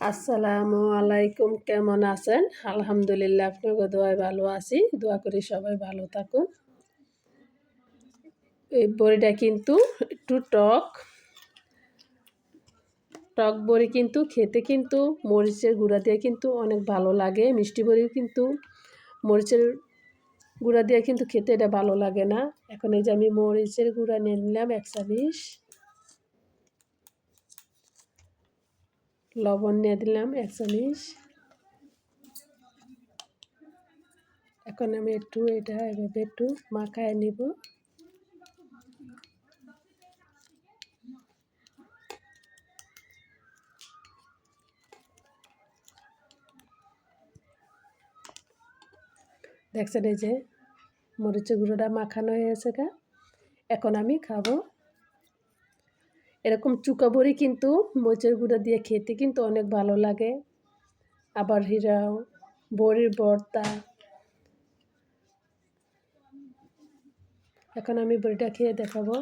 আসসালামু আলাইকুম, কেমন আছেন? আলহামদুলিল্লাহ আপনাকে দোয়ায় ভালো আছি। দোয়া করি সবাই ভালো থাকুন। এই বড়িটা কিন্তু একটু টক। টক বড়ি কিন্তু খেতে কিন্তু মরিচের গুঁড়া দিয়ে কিন্তু অনেক ভালো লাগে। মিষ্টি বড়িও কিন্তু মরিচের গুঁড়া দিয়ে কিন্তু খেতে এটা ভালো লাগে না। এখন এই যে আমি মরিচের গুঁড়া নিয়ে নিলাম একশো বিশ লবণ নিয়ে দিলাম, এক চামিচ। এখন আমি একটু এটা এভাবে একটু মাখায় নিব। দেখছেন এই যে মরিচের গুঁড়োটা মাখানো হয়েছে গা। এখন আমি খাব এরকম চুকা বড়ি কিন্তু মরিচের গুঁড়া দিয়ে খেতে কিন্তু অনেক ভালো লাগে। আবার হিরাও বড়ির বর্তা এখন আমি বড়িটা খেয়ে দেখাবো।